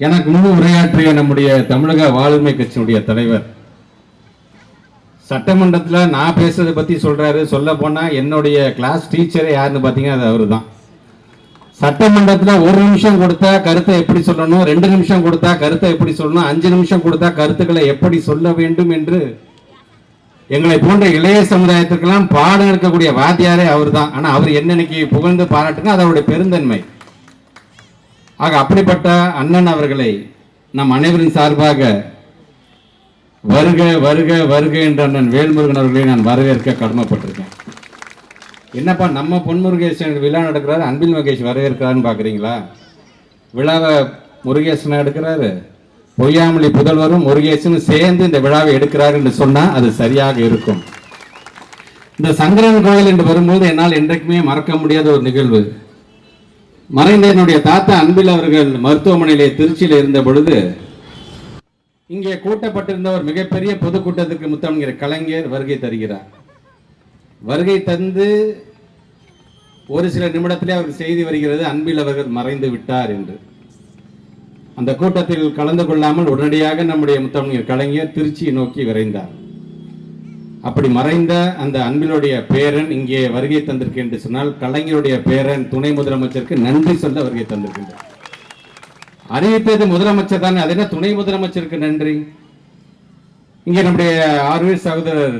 எனக்கு முன்பு உரையாற்றிய நம்முடைய தமிழக வாழ்மை கட்சியினுடைய தலைவர். சட்டமன்றத்தில் நான் பேசுறதை பற்றி சொல்கிறாரு சொல்ல போனால் என்னுடைய கிளாஸ் டீச்சரே யாருன்னு பார்த்தீங்கன்னா அது அவரு தான் சட்டமன்றத்தில் ஒரு நிமிஷம் கொடுத்தா கருத்தை எப்படி சொல்லணும்? ரெண்டு நிமிஷம் கொடுத்தா கருத்தை எப்படி சொல்லணும்? அஞ்சு நிமிஷம் கொடுத்தா கருத்துக்களை எப்படி சொல்ல வேண்டும் என்று எங்களை போன்ற இளைய சமுதாயத்துக்கெல்லாம் பாடம் எடுக்கக்கூடிய வாத்தியாரே அவர் தான் ஆனால் அவர் என்னன்னைக்கு புகழ்ந்து பாராட்டுனா அது அவருடைய பெருந்தன்மை. ஆக அப்படிப்பட்ட அண்ணன் அவர்களை நம் அனைவரின் சார்பாக வருக வருக வருக என்ற அண்ணன் வேல்முருகன் அவர்களை நான் வரவேற்க கடமைப்பட்டிருக்கேன். என்னப்பா நம்ம பொன்முருகேசன் விழா நடக்கிறாரு அன்பில் மகேஷ் வரவேற்கிறாருன்னு பார்க்குறீங்களா விழாவை முருகேசன் எடுக்கிறாரு. பொய்யாமொழி புதல்வரும் முருகேசனும் சேர்ந்து இந்த விழாவை எடுக்கிறார் என்று சொன்னால் அது சரியாக இருக்கும். இந்த சங்கரன் கோயில் என்று வரும்போது என்னால் என்றைக்குமே மறக்க முடியாத ஒரு நிகழ்வு. மறைந்த என்னுடைய தாத்தா அன்பில் அவர்கள் மருத்துவமனையிலே திருச்சியில் இருந்த பொழுது இங்கே கூட்டப்பட்டிருந்த ஒரு மிகப்பெரிய பொதுக்கூட்டத்துக்கு முத்தமிழ்கிற கலைஞர் வருகை தருகிறார். வருகை தந்து ஒரு சில நிமிடத்திலே அவருக்கு செய்தி வருகிறது அன்பில் அவர்கள் மறைந்து விட்டார் என்று. அந்த கூட்டத்தில் கலந்து கொள்ளாமல் உடனடியாக நம்முடைய முத்தமிழர் கலைஞர் திருச்சியை நோக்கி விரைந்தார். அப்படி மறைந்த அந்த அன்பினுடைய பேரன் இங்கே வருகை தந்திருக்கேன் என்று சொன்னால் கலைஞருடைய பேரன் துணை முதலமைச்சருக்கு நன்றி சொல்ல வருகை தந்திருக்கின்றார். அறிவித்தது முதலமைச்சர் தானே அது என்ன துணை முதலமைச்சருக்கு நன்றி? இங்கே நம்முடைய ஆர்வீர் சகோதரர்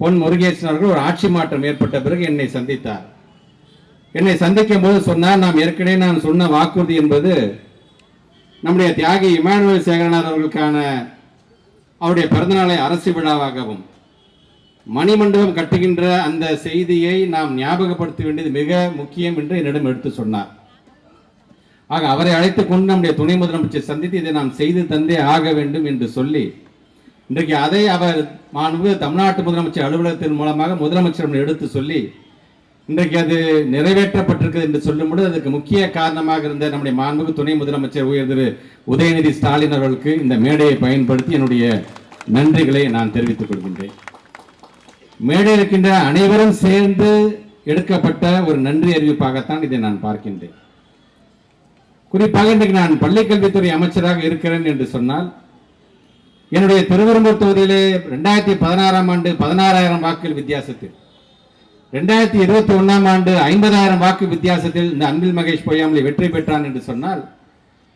பொன் முருகேசன் அவர்கள் ஒரு ஆட்சி மாற்றம் ஏற்பட்ட பிறகு என்னை சந்தித்தார். என்னை சந்திக்கும் போது சொன்னார் நாம் ஏற்கனவே நான் சொன்ன வாக்குறுதி என்பது நம்முடைய தியாகி இமானுவேல் சேகரனார் அவர்களுக்கான அவருடைய பிறந்தநாளை அரசு விழாவாகவும் மணிமண்டபம் கட்டுகின்ற அந்த செய்தியை நாம் ஞாபகப்படுத்த வேண்டியது மிக முக்கியம் என்று என்னிடம் எடுத்து சொன்னார். ஆக அவரை அழைத்துக் கொண்டு நம்முடைய துணை முதலமைச்சர் சந்தித்து இதை நாம் செய்து தந்தே ஆக வேண்டும் என்று சொல்லி இன்றைக்கு அதை அவர் மாண்பு தமிழ்நாட்டு முதலமைச்சர் அலுவலகத்தின் மூலமாக முதலமைச்சரிடம் எடுத்து சொல்லி இன்றைக்கு அது நிறைவேற்றப்பட்டிருக்கிறது என்று சொல்லும்போது அதுக்கு முக்கிய காரணமாக இருந்த நம்முடைய மாண்புக்கு துணை முதலமைச்சர் உயர் திரு உதயநிதி ஸ்டாலின் அவர்களுக்கு இந்த மேடையை பயன்படுத்தி என்னுடைய நன்றிகளை நான் தெரிவித்துக் கொள்கின்றேன். மேடை இருக்கின்ற அனைவரும் சேர்ந்து எடுக்கப்பட்ட ஒரு நன்றி அறிவிப்பாகத்தான் இதை நான் பார்க்கின்றேன். குறிப்பாக இன்றைக்கு நான் பள்ளிக்கல்வித்துறை அமைச்சராக இருக்கிறேன் என்று சொன்னால் என்னுடைய திருவரம்பூர் தொகுதியிலே ரெண்டாயிரத்தி பதினாறாம் ஆண்டு பதினாறாயிரம் வாக்குகள் வித்தியாசத்தில் ரெண்டாயிரத்தி இருபத்தி ஒன்றாம் ஆண்டு ஐம்பதாயிரம் வாக்கு வித்தியாசத்தில் இந்த அன்பில் மகேஷ் பொய்யாமலை வெற்றி பெற்றான் என்று சொன்னால்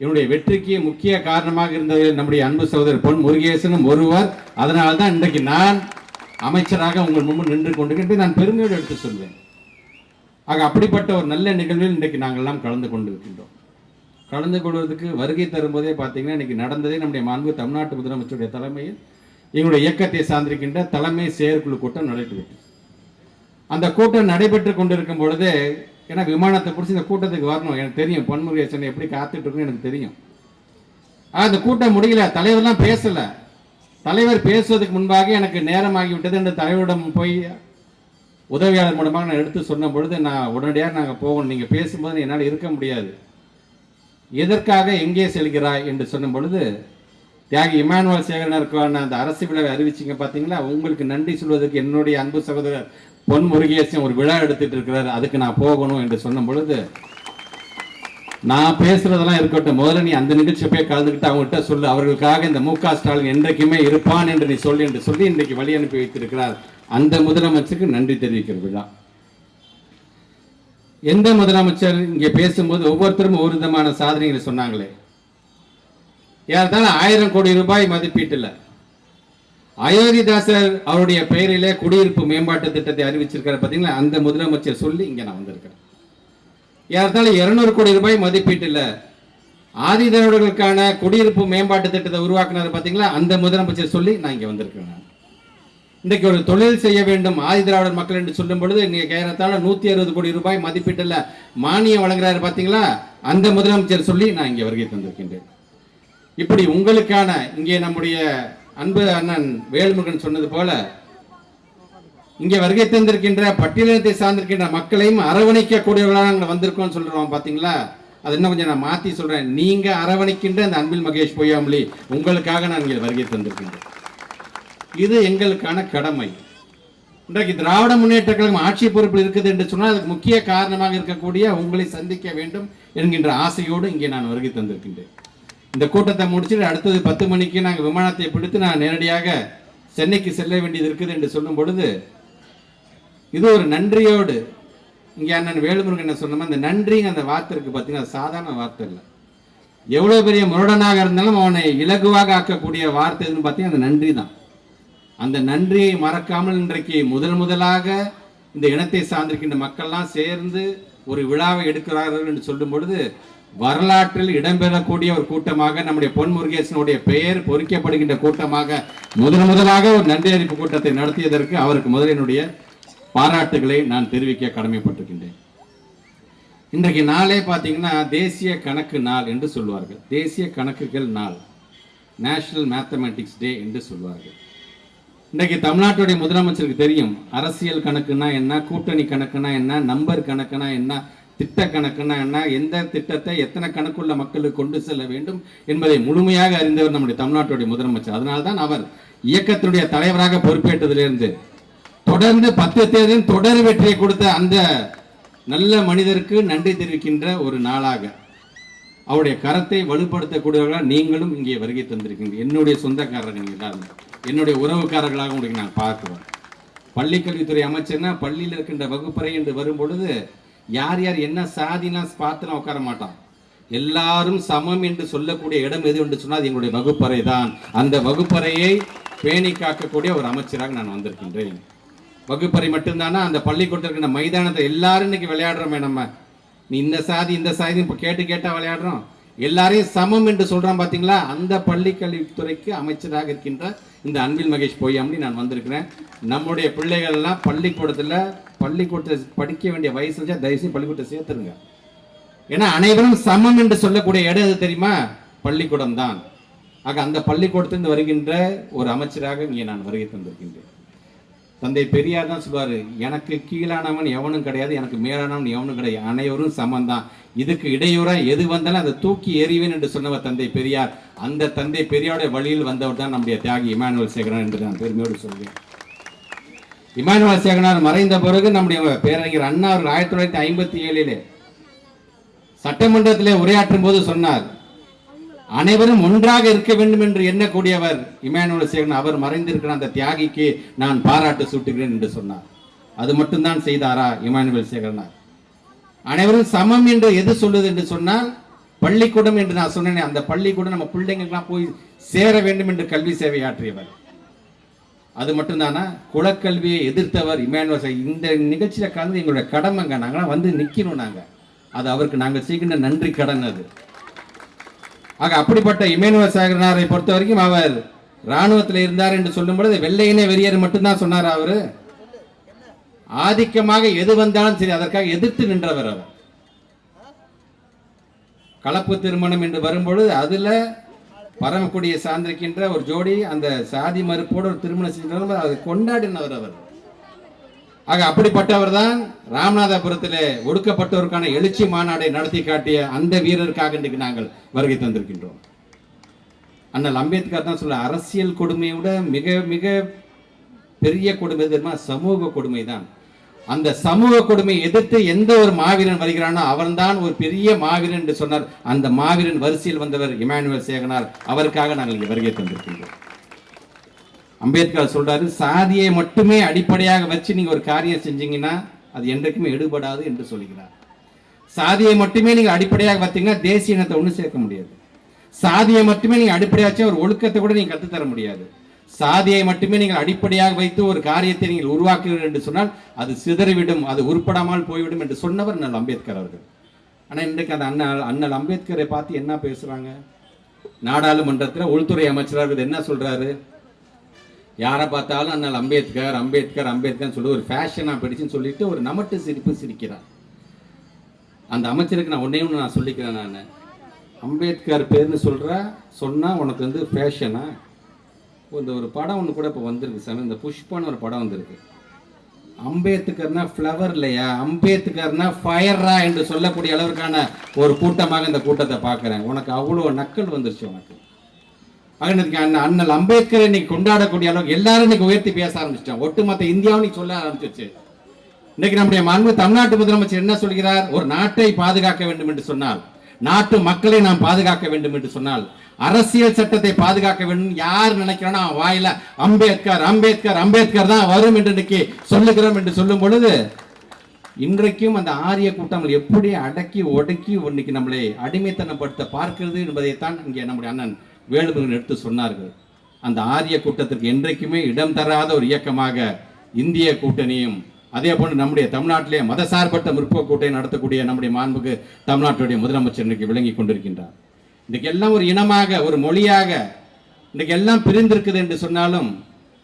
என்னுடைய வெற்றிக்கு முக்கிய காரணமாக இருந்தது நம்முடைய அன்பு சகோதரர் பொன் முருகேசனும் ஒருவர். அதனால்தான் இன்றைக்கு நான் அமைச்சராக உங்கள் முன்பு நின்று கொண்டிருக்கின்றேன். நான் பெருமையோடு எடுத்து சொல்வேன். ஆக அப்படிப்பட்ட ஒரு நல்ல நிகழ்வில் இன்றைக்கு நாங்கள்லாம் கலந்து கொண்டு இருக்கின்றோம் கலந்து கொள்வதற்கு வருகை தரும்போதே பார்த்தீங்கன்னா இன்றைக்கி நடந்ததே நம்முடைய மாண்பு தமிழ்நாட்டு முதலமைச்சருடைய தலைமையில் எங்களுடைய இயக்கத்தை சார்ந்திருக்கின்ற தலைமை செயற்குழு கூட்டம் நடைபெற்று அந்த கூட்டம் நடைபெற்று கொண்டிருக்கும் பொழுது ஏன்னா விமானத்தை பிடிச்சி இந்த கூட்டத்துக்கு வரணும். எனக்கு தெரியும் பொன்முருகேசன் எப்படி காத்துட்டு இருக்குன்னு எனக்கு தெரியும். அந்த கூட்டம் முடியல. தலைவர்லாம் பேசலை. தலைவர் பேசுவதற்கு முன்பாக எனக்கு நேரமாகிவிட்டது என்று தலைவரிடம் போய் உதவியாளர் மூலமாக நான் எடுத்து சொன்ன பொழுது நான் உடனடியாக நாங்கள் போகணும். நீங்கள் பேசும்போது என்னால் இருக்க முடியாது. எதற்காக எங்கே செல்கிறாய்? என்று சொன்ன பொழுது தியாகி இமானுவல் சேகரனருக்கான அந்த அரசு விழாவை அறிவிச்சிங்க பார்த்தீங்களா உங்களுக்கு நன்றி சொல்வதற்கு என்னுடைய அன்பு சகோதரர் பொன் முருகேசன் ஒரு விழா எடுத்துகிட்டு இருக்கிறார். அதுக்கு நான் போகணும் என்று சொன்ன பொழுது நான் பேசுறதெல்லாம் இருக்கட்டும். முதல்ல நீ அந்த நிகழ்ச்சியை போய் கலந்துக்கிட்டு அவங்ககிட்ட சொல்லு. அவர்களுக்காக இந்த மு க ஸ்டாலின் என்றைக்குமே இருப்பான் என்று நீ சொல்லு என்று சொல்லி இன்றைக்கு வழி அனுப்பி வைத்திருக்கிறார். அந்த முதலமைச்சருக்கு நன்றி தெரிவிக்கிற விழா. எந்த முதலமைச்சர் இங்கே பேசும்போது ஒவ்வொருத்தரும் ஒரு விதமான சாதனைகளை சொன்னாங்களே. ஏறத்தாலும் ஆயிரம் கோடி ரூபாய் மதிப்பீட்டில் அயோத்திதாசர் அவருடைய பெயரிலே குடியிருப்பு மேம்பாட்டு திட்டத்தை அறிவிச்சிருக்காரு பார்த்தீங்களா? அந்த முதலமைச்சர் சொல்லி இங்கே நான் வந்திருக்கிறேன். ஏறத்தாலும் இருநூறு கோடி ரூபாய் மதிப்பீட்டில் ஆதிதிராவிடர்களுக்கான குடியிருப்பு மேம்பாட்டு திட்டத்தை உருவாக்குனார் பார்த்தீங்களா அந்த முதலமைச்சர் சொல்லி நான் இங்கே வந்திருக்கேன் நான். இன்றைக்கு ஒரு தொழில் செய்ய வேண்டும் ஆதிதிராவிடர் மக்கள் என்று சொல்லும் பொழுது இன்னைக்கு ஏறத்தாழ நூற்றி அறுபது கோடி ரூபாய் மதிப்பீட்டில் மானியம் வழங்குறாரு பார்த்தீங்களா அந்த முதலமைச்சர் சொல்லி நான் இங்கே வருகை தந்திருக்கின்றேன். இப்படி உங்களுக்கான இங்கே நம்முடைய அன்பு அண்ணன் வேல்முருகன் சொன்னது போல இங்கே வருகை தந்திருக்கின்ற பட்டியலத்தை சார்ந்திருக்கின்ற மக்களையும் அரவணைக்கக்கூடியவர்களாக நாங்கள் வந்திருக்கோம்னு சொல்கிறோம் பார்த்தீங்களா அது இன்னும் கொஞ்சம் நான் மாற்றி சொல்கிறேன் நீங்கள் அரவணைக்கின்ற அந்த அன்பில் மகேஷ் பொய்யாமலி உங்களுக்காக நான் இங்கே வருகை தந்திருக்கின்றேன். இது எங்களுக்கான கடமை. இன்றைக்கு திராவிட முன்னேற்ற கழகம் ஆட்சி பொறுப்பில் இருக்குது என்று சொன்னால் அதுக்கு முக்கிய காரணமாக இருக்கக்கூடிய உங்களை சந்திக்க வேண்டும் என்கின்ற ஆசையோடு இங்கே நான் வருகை தந்திருக்கின்றேன். இந்த கூட்டத்தை முடிச்சுட்டு அடுத்தது பத்து மணிக்கு நாங்கள் விமானத்தை பிடித்து நான் நேரடியாக சென்னைக்கு செல்ல வேண்டியது இருக்குது என்று சொல்லும் பொழுது இது ஒரு நன்றியோடு. இங்கே அண்ணன் வேலுமுருகன் என்ன சொன்னோமோ அந்த நன்றிங்க அந்த வார்த்தைக்கு பார்த்தீங்கன்னா அது சாதாரண வார்த்தை இல்லை. எவ்வளோ பெரிய முரடனாக இருந்தாலும் அவனை இலகுவாக ஆக்கக்கூடிய வார்த்தை எதுன்னு பார்த்தீங்கன்னா அந்த நன்றி தான் அந்த நன்றியை மறக்காமல் இன்றைக்கு முதல் முதலாக இந்த இனத்தை சார்ந்திருக்கின்ற மக்கள்லாம் சேர்ந்து ஒரு விழாவை எடுக்கிறார்கள் என்று சொல்லும் பொழுது வரலாற்றில் இடம்பெறக்கூடிய ஒரு கூட்டமாக நம்முடைய பொன் முருகேசனுடைய பெயர் பொறிக்கப்படுகின்ற கூட்டமாக முதல் முதலாக ஒரு நன்றி அறிவிப்பு கூட்டத்தை நடத்தியதற்கு அவருக்கு முதலினுடைய பாராட்டுகளை நான் தெரிவிக்க கடமைப்பட்டிருக்கின்றேன். இன்றைக்கு நாளே பார்த்தீங்கன்னா தேசிய கணக்கு நாள் என்று சொல்வார்கள். தேசிய கணக்குகள் நாள். நேஷனல் மேத்தமேட்டிக்ஸ் டே என்று சொல்வார்கள். இன்றைக்கு தமிழ்நாட்டுடைய முதலமைச்சருக்கு தெரியும் அரசியல் கணக்குனா என்ன கூட்டணி கணக்குனா என்ன நம்பர் கணக்குனா என்ன திட்ட கணக்குனா என்ன எந்த திட்டத்தை எத்தனை கணக்குள்ள மக்களுக்கு கொண்டு செல்ல வேண்டும் என்பதை முழுமையாக அறிந்தவர் நம்முடைய தமிழ்நாட்டுடைய முதலமைச்சர். அதனால்தான் அவர் இயக்கத்தினுடைய தலைவராக பொறுப்பேற்றதிலிருந்து தொடர்ந்து பத்து தேர்தலில் தொடர் வெற்றியை கொடுத்த அந்த நல்ல மனிதருக்கு நன்றி தெரிவிக்கின்ற ஒரு நாளாக அவருடைய கரத்தை வலுப்படுத்தக்கூடியவர்களாக நீங்களும் இங்கே வருகை தந்திருக்கீங்க என்னுடைய சொந்தக்காரர்கள் நீங்கள் எல்லாரும் என்னுடைய உறவுக்காரர்களாக உங்களுக்கு நான் பார்க்கிறோம் பள்ளிக்கல்வித்துறை அமைச்சர்னா பள்ளியில் இருக்கின்ற வகுப்பறை என்று வரும்பொழுது யார் யார் என்ன சாதினா பார்த்துலாம் உட்கார மாட்டான். எல்லாரும் சமம் என்று சொல்லக்கூடிய இடம் எது என்று சொன்னால் அது எங்களுடைய வகுப்பறை தான். அந்த வகுப்பறையை பேணி காக்கக்கூடிய ஒரு அமைச்சராக நான் வந்திருக்கின்றேன். வகுப்பறை மட்டும்தானா? அந்த பள்ளிக்கூடத்தில் இருக்கிற மைதானத்தை எல்லாரும் இன்னைக்கு விளையாடுறோமே நம்ம. நீ இந்த சாதி இந்த சாதி இப்போ கேட்டு கேட்டால் விளையாடுறோம். எல்லாரையும் சமம் என்று சொல்கிறான் பார்த்தீங்களா அந்த பள்ளிக்கல்வித்துறைக்கு அமைச்சராக இருக்கின்ற இந்த அன்பில் மகேஷ் பொய்யாமணி நான் வந்திருக்கிறேன். நம்முடைய பிள்ளைகள்லாம் பள்ளிக்கூடத்தில் பள்ளிக்கூடத்தில் படிக்க வேண்டிய வயசு வச்சா தயவுசெய்து பள்ளிக்கூடத்தை சேர்த்துருங்க. ஏன்னா அனைவரும் சமம் என்று சொல்லக்கூடிய இடம் எது தெரியுமா? பள்ளிக்கூடம் தான் ஆக அந்த பள்ளிக்கூடத்திலிருந்து வருகின்ற ஒரு அமைச்சராக இங்கே நான் வருகை தந்திருக்கின்றேன். தந்தை பெரியார் தான் சொல்வார் எனக்கு கீழானவன் எவனும் கிடையாது எனக்கு மேலானவன் எவனும் கிடையாது அனைவரும் சமந்தான் இதுக்கு இடையூறாக எது வந்தாலும் அதை தூக்கி எறிவேன் என்று சொன்னவர் தந்தை பெரியார். அந்த தந்தை பெரியாருடைய வழியில் வந்தவர் தான் நம்முடைய தியாகி இமானுவல் சேகரன் என்று நான் பெருமையோடு சொல்வேன். இமானுவல் சேகரனார் மறைந்த பிறகு நம்முடைய பேரறிஞர் அண்ணா அவர்கள் ஆயிரத்தி தொள்ளாயிரத்தி ஐம்பத்தி ஏழிலே சட்டமன்றத்திலே உரையாற்றும் போது சொன்னார் அனைவரும் ஒன்றாக இருக்க வேண்டும் என்று எண்ணக்கூடியவர் இமானுவல் சேகரன். அவர் மறைந்திருக்கிற அந்த தியாகிக்கு நான் பாராட்டு சூட்டுகிறேன் என்று சொன்னார். அது மட்டும்தான் செய்தாரா இமானுவல் சேகரனார்? அனைவரும் சமம் என்று எது சொல்லுது என்று சொன்னால் பள்ளிக்கூடம் என்று நான் சொன்னேனே அந்த பள்ளிக்கூடம் நம்ம பிள்ளைங்களுக்கெல்லாம் போய் சேர வேண்டும் என்று கல்வி சேவை ஆற்றியவர் அது மட்டும்தானா? குலக்கல்வியை எதிர்த்தவர் இமானுவல் இந்த நிகழ்ச்சியில் கலந்து எங்களுடைய கடமைங்க நாங்களாம் வந்து நிற்கணும் நாங்க. அது அவருக்கு நாங்கள் செய்கின்ற நன்றி கடன் அது. ஆக அப்படிப்பட்ட இமேனுவல் சாகரனாரை பொறுத்த வரைக்கும் அவர் ராணுவத்தில் இருந்தார் என்று சொல்லும் பொழுது வெள்ளையனே வெறியர் மட்டும்தான் சொன்னார் அவரு? ஆதிக்கமாக எது வந்தாலும் சரி அதற்காக எதிர்த்து நின்றவர் அவர். கலப்பு திருமணம் என்று வரும்பொழுது அதுல பரமக்குடியை சார்ந்திருக்கின்ற ஒரு ஜோடி அந்த சாதி மறுப்போடு ஒரு திருமணம் செஞ்சாலும் அதை கொண்டாடினவர் அவர். ஆக அப்படிப்பட்டவர் தான் ராமநாதபுரத்திலே ஒடுக்கப்பட்டோருக்கான எழுச்சி மாநாடை நடத்தி காட்டிய அந்த வீரருக்காக இன்றைக்கு நாங்கள் வருகை தந்திருக்கின்றோம். அண்ணல் அம்பேத்கர் தான் சொல்ல அரசியல் கொடுமையை விட மிக மிக பெரிய கொடுமை தெரியுமா? சமூக கொடுமை தான். அந்த சமூக கொடுமையை எதிர்த்து எந்த ஒரு மாவீரன் வருகிறானோ அவன்தான் ஒரு பெரிய மாவீரன் என்று சொன்னார். அந்த மாவீரன் வரிசையில் வந்தவர் இமானுவேல் சேகனார். அவருக்காக நாங்கள் இங்கே வருகை தந்திருக்கின்றோம். அம்பேத்கர் சொல்றாரு சாதியை மட்டுமே அடிப்படையாக வச்சு நீங்க ஒரு காரியம் செஞ்சீங்கன்னா அது என்றைக்குமே எடுபடாது என்று சொல்லுகிறார் சாதியை மட்டுமே நீங்க அடிப்படையாக பார்த்தீங்கன்னா தேசிய இனத்தை ஒன்று சேர்க்க முடியாது. சாதியை மட்டுமே நீங்க அடிப்படையாச்சு ஒரு ஒழுக்கத்தை கூட நீங்க கற்றுத்தர முடியாது. சாதியை மட்டுமே நீங்கள் அடிப்படையாக வைத்து ஒரு காரியத்தை நீங்கள் உருவாக்குகிறீர்கள் என்று சொன்னால் அது சிதறிவிடும் அது உருப்படாமல் போய்விடும் என்று சொன்னவர் அண்ணல் அம்பேத்கர் அவர்கள். ஆனால் இன்றைக்கு அந்த அண்ணல் அண்ணல் அம்பேத்கரை பார்த்து என்ன பேசுகிறாங்க நாடாளுமன்றத்தில் உள்துறை அமைச்சராக என்ன சொல்கிறாரு யாரை பார்த்தாலும் அண்ணல் அம்பேத்கர் அம்பேத்கர் அம்பேத்கர்னு சொல்லி ஒரு ஃபேஷனாக படிச்சுன்னு சொல்லிட்டு ஒரு நமட்டு சிரிப்பு சிரிக்கிறார். அந்த அமைச்சருக்கு நான் ஒன்றே ஒன்று நான் சொல்லிக்கிறேன் நான். அம்பேத்கர் பேர்னு சொல்கிற சொன்னால் உனக்கு வந்து ஃபேஷனா இந்த ஒரு படம் ஒன்று கூட இப்போ வந்திருக்கு சார் இந்த புஷ்பான்னு ஒரு படம் வந்திருக்கு. அம்பேத்கர்னா ஃப்ளவர் இல்லையா? அம்பேத்கர்னா ஃபயர்ரா என்று சொல்லக்கூடிய அளவிற்கான ஒரு கூட்டமாக இந்த கூட்டத்தை பார்க்குறேன். உனக்கு அவ்வளோ நக்கல் வந்துருச்சு உனக்கு. ஆக அண்ணன் அண்ணல் அம்பேத்கர் இன்னைக்கு கொண்டாடக்கூடிய அளவுக்கு எல்லாரும் இன்னைக்கு உயர்த்தி பேச ஆரம்பிச்சிட்டாங்க. ஒட்டுமொத்த இந்தியாவும் சொல்ல ஆரம்பிச்சிச்சு இன்னைக்கு நம்முடைய மாண்பு தமிழ்நாட்டு முதலமைச்சர் என்ன சொல்கிறார்? ஒரு நாட்டை பாதுகாக்க வேண்டும் என்று சொன்னால் நாட்டு மக்களை நாம் பாதுகாக்க வேண்டும் என்று சொன்னால் அரசியல் சட்டத்தை பாதுகாக்க வேண்டும் யார் நினைக்கிறானோ வாயில அம்பேத்கர் அம்பேத்கர் அம்பேத்கர் தான் வரும் என்று இன்னைக்கு சொல்லுகிறோம் என்று சொல்லும் பொழுது இன்றைக்கும் அந்த ஆரிய கூட்டம் எப்படி அடக்கி ஒடுக்கி இன்னைக்கு நம்மளை அடிமைத்தனப்படுத்த பார்க்கிறது என்பதைத்தான் இங்கே நம்முடைய அண்ணன் வேலுமுருகன் எடுத்து சொன்னார்கள். அந்த ஆரிய கூட்டத்திற்கு என்றைக்குமே இடம் தராத ஒரு இயக்கமாக இந்திய கூட்டணியும் அதே போன்று நம்முடைய தமிழ்நாட்டிலே மதசார்பற்ற முற்போக்கு கூட்டணி நடத்தக்கூடிய நம்முடைய மாண்புக்கு தமிழ்நாட்டுடைய முதலமைச்சர் இன்றைக்கு விளங்கி கொண்டிருக்கின்றார். இன்றைக்கு எல்லாம் ஒரு இனமாக ஒரு மொழியாக இன்றைக்கு எல்லாம் பிரிந்திருக்குது என்று சொன்னாலும்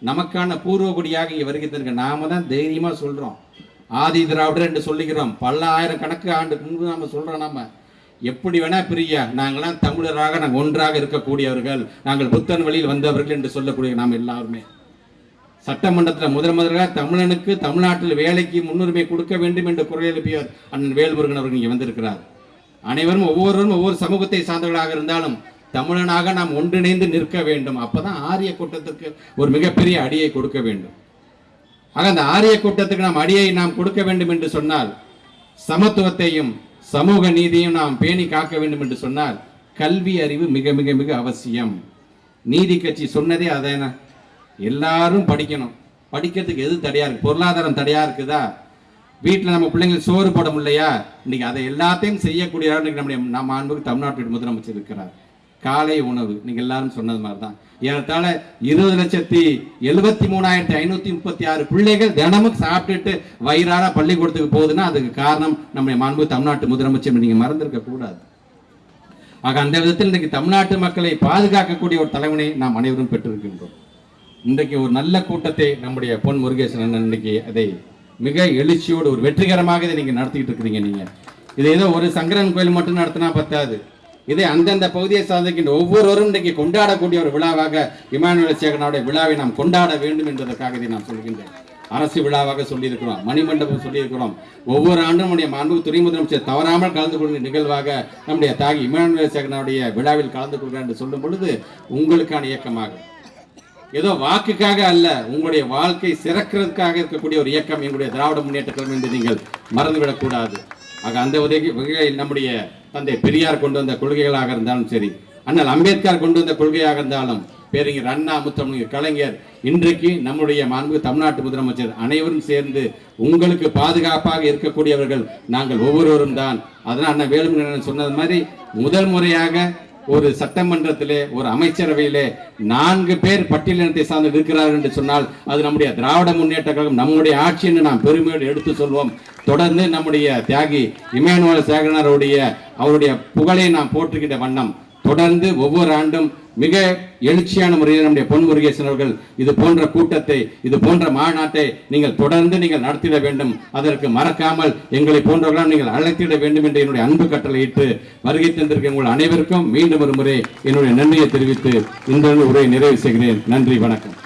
நமக்கான பூர்வகுடியாக இங்கே வருகின்ற நாம தான் தைரியமாக சொல்கிறோம் ஆதி திராவிடர் என்று சொல்லுகிறோம். பல ஆயிரம் கணக்கு ஆண்டுக்கு முன்பு நாம சொல்றோம் நாம. எப்படி வேணா பிரியா நாங்களாம் தமிழராக நாங்கள் ஒன்றாக இருக்கக்கூடியவர்கள் நாங்கள் புத்தன் வழியில் வந்தவர்கள் என்று சொல்லக்கூடிய நாம் எல்லாருமே. சட்டமன்றத்தில் முதல் முதலாக தமிழனுக்கு தமிழ்நாட்டில் வேலைக்கு முன்னுரிமை கொடுக்க வேண்டும் என்று குரல் எழுப்பியவர் அண்ணன் வேல்முருகன் அவர்கள் இங்கே வந்திருக்கிறார். அனைவரும் ஒவ்வொருவரும் ஒவ்வொரு சமூகத்தை சார்ந்தவர்களாக இருந்தாலும் தமிழனாக நாம் ஒன்றிணைந்து நிற்க வேண்டும். அப்பதான் ஆரிய கூட்டத்துக்கு ஒரு மிகப்பெரிய அடியை கொடுக்க வேண்டும். ஆக அந்த ஆரிய கூட்டத்துக்கு நாம் அடியை நாம் கொடுக்க வேண்டும் என்று சொன்னால் சமத்துவத்தையும் சமூக நீதியும் நாம் பேணி காக்க வேண்டும் என்று சொன்னால் கல்வி அறிவு மிக மிக மிக அவசியம். நீதி கட்சி சொன்னதே அதான. எல்லாரும் படிக்கணும். படிக்கிறதுக்கு எது தடையா இருக்கு? பொருளாதாரம் தடையா இருக்குதா? வீட்டில் நம்ம பிள்ளைங்களுக்கு சோறு போட முடியலையா? இன்னைக்கு அதை எல்லாத்தையும் செய்யக்கூடிய நம்முடைய நம்ம அன்புக்கு தமிழ்நாட்டு முதலமைச்சர் இருக்கிறார். காலை உணவு. நீங்க எல்லாரும் சொன்னது மாதிரி தான் ஏறத்தாழ இருபது லட்சத்தி எழுபத்தி மூணாயிரத்தி ஐநூத்தி முப்பத்தி ஆறு பிள்ளைகள் தினமும் சாப்பிட்டுட்டு வயிறார பள்ளிக்கூடத்துக்கு போகுதுன்னா அதுக்கு காரணம் நம்முடைய மாண்பு தமிழ்நாட்டு முதலமைச்சர் நீங்க மறந்துருக்க கூடாது. ஆக அந்த விதத்தில் இன்றைக்கு தமிழ்நாட்டு மக்களை பாதுகாக்கக்கூடிய ஒரு தலைவனை நாம் அனைவரும் பெற்றிருக்கின்றோம். இன்றைக்கு ஒரு நல்ல கூட்டத்தை நம்முடைய பொன் முருகேசன் அண்ணன் இன்னைக்கு அதை மிக எழுச்சியோடு ஒரு வெற்றிகரமாக இதை நீங்க நடத்திக்கிட்டு இருக்கிறீங்க நீங்க. இது ஏதோ ஒரு சங்கரன் கோயில் மட்டும் நடத்தினா பத்தாது. இதை அந்தந்த பகுதியை சார்ந்திருக்கின்ற ஒவ்வொருவரும் இன்றைக்கு கொண்டாடக்கூடிய ஒரு விழாவாக இமானுவேல் சேகரனுடைய விழாவை நாம் கொண்டாட வேண்டும் என்பதற்காக இதை நான் சொல்கின்றேன் அரசு விழாவாக சொல்லியிருக்கிறோம் மணிமண்டபம் சொல்லியிருக்கிறோம். ஒவ்வொரு ஆண்டும் நம்முடைய மாண்பு துணை முதலமைச்சர் தவறாமல் கலந்து கொள்கிற நிகழ்வாக நம்முடைய தாகி இமானுவேல் சேகரனுடைய விழாவில் கலந்து கொள்கிறார் என்று சொல்லும் பொழுது உங்களுக்கான இயக்கமாக. ஏதோ வாக்குக்காக அல்ல உங்களுடைய வாழ்க்கை சிறக்கிறதுக்காக இருக்கக்கூடிய ஒரு இயக்கம் எங்களுடைய திராவிட முன்னேற்ற கழகம் என்று நீங்கள் மறந்துவிடக்கூடாது ஆக அந்த உதவி வகையில் நம்முடைய தந்தை பெரியார் கொண்டு வந்த கொள்கைகளாக இருந்தாலும் சரி அண்ணல் அம்பேத்கர் கொண்டு வந்த கொள்கையாக இருந்தாலும் பேரிஞர் அண்ணா முத்தமிழ் கலைஞர் இன்றைக்கு நம்முடைய மாண்பு தமிழ்நாட்டு முதலமைச்சர் அனைவரும் சேர்ந்து உங்களுக்கு பாதுகாப்பாக இருக்கக்கூடியவர்கள் நாங்கள் ஒவ்வொருவரும் தான். அதனால் அண்ணன் வேலுமணி சொன்னது மாதிரி முதல் முறையாக ஒரு சட்டமன்றத்திலே ஒரு அமைச்சரவையிலே நான்கு பேர் பட்டியலினத்தை சார்ந்து இருக்கிறார்கள் என்று சொன்னால் அது நம்முடைய திராவிட முன்னேற்ற கழகம் நம்முடைய ஆட்சி என்று நாம் பெருமையோடு எடுத்து சொல்வோம். தொடர்ந்து நம்முடைய தியாகி இமயனுவல சேகரனருடைய அவருடைய புகழை நாம் போற்றுகின்ற வண்ணம் தொடர்ந்து ஒவ்வொரு ஆண்டும் மிக எழுச்சியான முறையில் நம்முடைய பொன் முருகேசன் அவர்கள் இது போன்ற கூட்டத்தை இது போன்ற மாநாட்டை நீங்கள் தொடர்ந்து நீங்கள் நடத்திட வேண்டும். அதற்கு மறக்காமல் எங்களை போன்றவர்களால் நீங்கள் அழைத்திட வேண்டும் என்று என்னுடைய அன்பு கட்டளையிட்டு வருகை தந்திருக்க உங்கள் அனைவருக்கும் மீண்டும் ஒரு முறை என்னுடைய நன்றியை தெரிவித்து இந்த உரையை நிறைவு செய்கிறேன். நன்றி வணக்கம்.